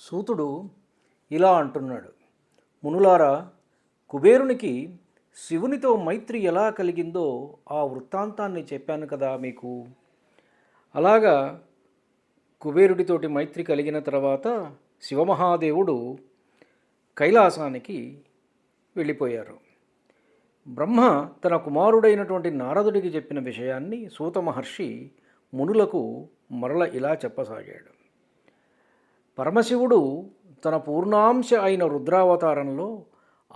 సూతుడు ఇలా అంటున్నాడు మునులారా కుబేరునికి శివునితో మైత్రి ఎలా కలిగిందో ఆ వృత్తాంతాన్ని చెప్పాను కదా మీకు. అలాగా కుబేరుడితోటి మైత్రి కలిగిన తర్వాత శివమహాదేవుడు కైలాసానికి వెళ్ళిపోయారు. బ్రహ్మ తన కుమారుడైనటువంటి నారదుడికి చెప్పిన విషయాన్ని సూత మహర్షి మునులకు మరల ఇలా చెప్పసాగాడు. పరమశివుడు తన పూర్ణాంశ అయిన రుద్రావతారంలో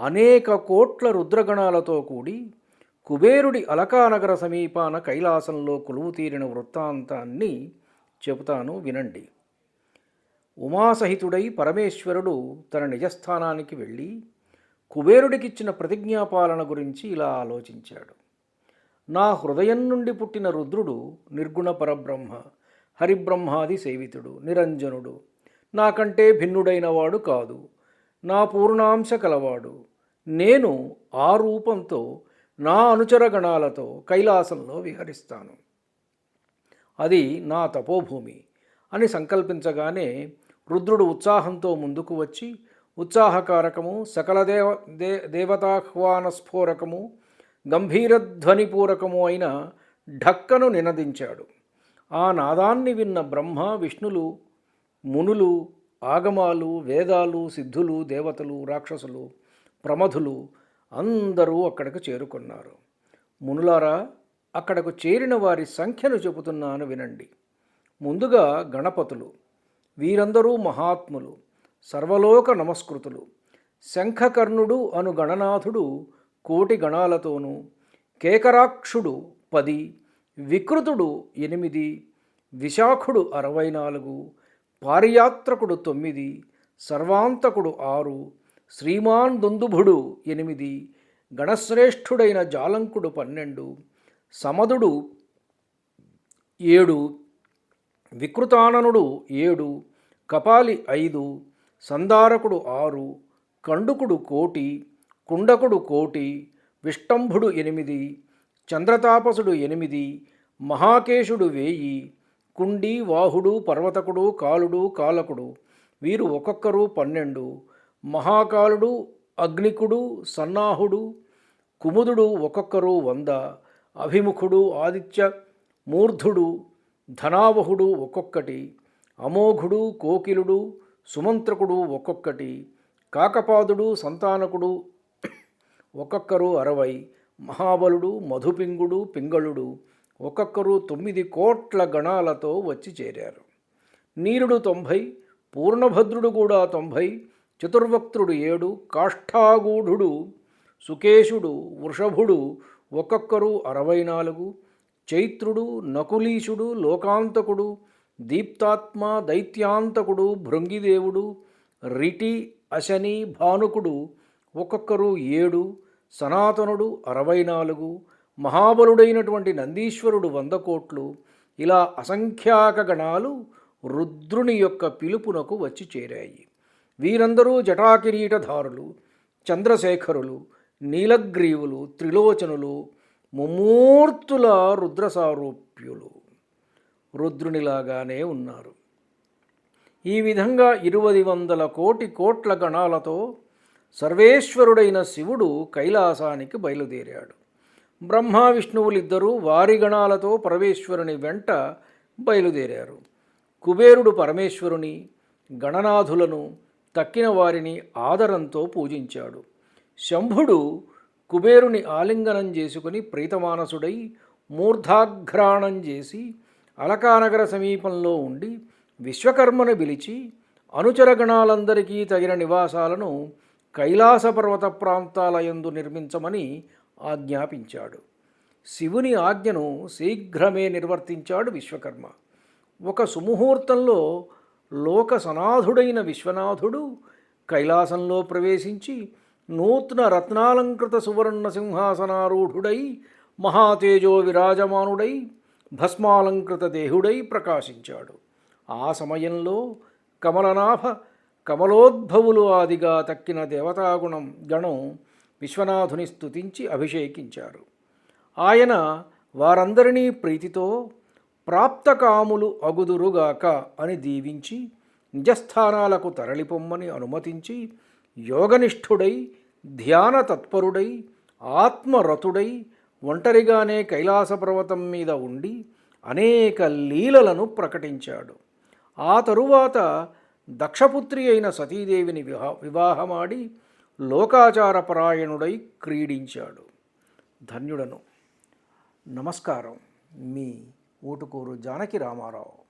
అనేక కోట్ల రుద్రగణాలతో కూడి కుబేరుడి అలకానగర సమీపాన కైలాసంలో కొలువు తీరిన వృత్తాంతాన్ని చెబుతాను వినండి. ఉమాసహితుడై పరమేశ్వరుడు తన నిజస్థానానికి వెళ్ళి కుబేరుడికిచ్చిన ప్రతిజ్ఞాపాలన గురించి ఇలా ఆలోచించాడు. నా హృదయం నుండి పుట్టిన రుద్రుడు నిర్గుణ పరబ్రహ్మ హరిబ్రహ్మాది సేవితుడు నిరంజనుడు. నాకంటే భిన్నుడైన వాడు కాదు. నా పూర్ణాంశ కలవాడు. నేను ఆ రూపంతో నా అనుచరగణాలతో కైలాసంలో విహరిస్తాను. అది నా తపోభూమి అని సంకల్పించగానే రుద్రుడు ఉత్సాహంతో ముందుకు వచ్చి ఉత్సాహకారకము సకల దేవ దే దేవతాహ్వాన స్ఫోరకము గంభీరధ్వనిపూరకము అయిన ఢక్కను నినదించాడు. ఆ నాదాన్ని విన్న బ్రహ్మ విష్ణులు మునులు ఆగమాలు వేదాలు సిద్ధులు దేవతలు రాక్షసులు ప్రమధులు అందరూ అక్కడికి చేరుకున్నారు. మునులారా అక్కడకు చేరిన వారి సంఖ్యను చెబుతున్నాను వినండి. ముందుగా గణపతులు వీరందరూ మహాత్ములు సర్వలోక నమస్కృతులు శంఖకర్ణుడు అను గణనాథుడు కోటి గణాలతోనూ కేకరాక్షుడు పది వికృతుడు ఎనిమిది విశాఖుడు అరవై నాలుగు పారియాత్రకుడు తొమ్మిది సర్వాంతకుడు ఆరు శ్రీమాన్ దుందుభుడు ఎనిమిది గణశ్రేష్ఠుడైన జాలంకుడు పన్నెండు సమదుడు ఏడు వికృతాననుడు ఏడు కపాలి ఐదు సందారకుడు ఆరు కండుకుడు కోటి కుండకుడు కోటి విష్టంభుడు ఎనిమిది చంద్రతాపసుడు ఎనిమిది మహాకేశుడు వేయి కుండి వాహుడు పర్వతకుడు కాలుడు కాలకుడు. వీరు ఒక్కొక్కరు పన్నెండు. మహాకాలుడు అగ్నికుడు సన్నాహుడు. కుముదుడు ఒక్కొక్కరు వంద. అభిముఖుడు ఆదిత్య మూర్ధుడు ధనావహుడు ఒక్కొక్కటి. అమోఘుడు కోకిలుడు సుమంత్రకుడు ఒక్కొక్కటి. కాకపాదుడు సంతానకుడు ఒక్కొక్కరు అరవై. మహాబలుడు మధుపింగుడు పింగళుడు. ఒక్కొక్కరు తొమ్మిది కోట్ల గణాలతో వచ్చి చేరారు. నీరుడు తొంభై పూర్ణభద్రుడు కూడా తొంభై చతుర్వక్త్రుడు ఏడు కాష్ఠాగూఢుడు సుకేశుడు వృషభుడు ఒక్కొక్కరు అరవై నాలుగు చైత్రుడు నకులీశుడు లోకాంతకుడు దీప్తాత్మ దైత్యాంతకుడు భృంగిదేవుడు రిటి అశని భానుకుడు ఒక్కొక్కరు ఏడు సనాతనుడు అరవై నాలుగు మహాబలుడైనటువంటి నందీశ్వరుడు వంద కోట్లు ఇలా అసంఖ్యాక గణాలు రుద్రుని యొక్క పిలుపునకు వచ్చి చేరాయి. వీరందరూ జటాకిరీటధారులు చంద్రశేఖరులు నీలగ్రీవులు త్రిలోచనులు ముమ్మూర్తుల రుద్రసారూప్యులు. రుద్రునిలాగానే ఉన్నారు. ఈ విధంగా ఇరువది వందల కోటి కోట్ల గణాలతో సర్వేశ్వరుడైన శివుడు కైలాసానికి బయలుదేరాడు. బ్రహ్మ విష్ణువులిద్దరూ వారి గణాలతో పరమేశ్వరుని వెంట బయలుదేరారు. కుబేరుడు పరమేశ్వరుని గణనాథులను తక్కిన వారిని ఆదరంతో పూజించాడు. శంభుడు కుబేరుని ఆలింగనం చేసుకుని ప్రీతమానసుడై మూర్ధాఘ్రాణం చేసి అలకానగర సమీపంలో ఉండి విశ్వకర్మను పిలిచి అనుచరగణాలందరికీ తగిన నివాసాలను కైలాస పర్వత ప్రాంతాలయందు నిర్మించమని ఆజ్ఞాపించాడు. శివుని ఆజ్ఞను శీఘ్రమే నిర్వర్తించాడు విశ్వకర్మ. ఒక సుముహూర్తంలో లోక సనాథుడైన విశ్వనాథుడు కైలాసంలో ప్రవేశించి నూతన రత్నాలంకృత సువర్ణ సింహాసనారూఢుడై మహాతేజో విరాజమానుడై భస్మాలంకృత దేహుడై ప్రకాశించాడు. ఆ సమయంలో కమలనాభ కమలోద్భవులు ఆదిగా తక్కిన దేవతాగుణం గణం విశ్వనాథుని స్తుతించి అభిషేకించారు. ఆయన వారందరినీ ప్రీతితో ప్రాప్తకాములు అగుదురుగాక అని దీవించి నిజస్థానాలకు తరలిపొమ్మని అనుమతించి యోగనిష్ఠుడై ధ్యాన తత్పరుడై ఆత్మరతుడై ఒంటరిగానే కైలాస పర్వతం మీద ఉండి అనేక లీలలను ప్రకటించాడు. ఆ తరువాత దక్షపుత్రి అయిన సతీదేవిని వివా వివాహమాడి లోకాచారపరాయణుడై క్రీడించాడు. ధన్యుడను. నమస్కారం. మీ ఊటుకూరు జానకి రామారావు.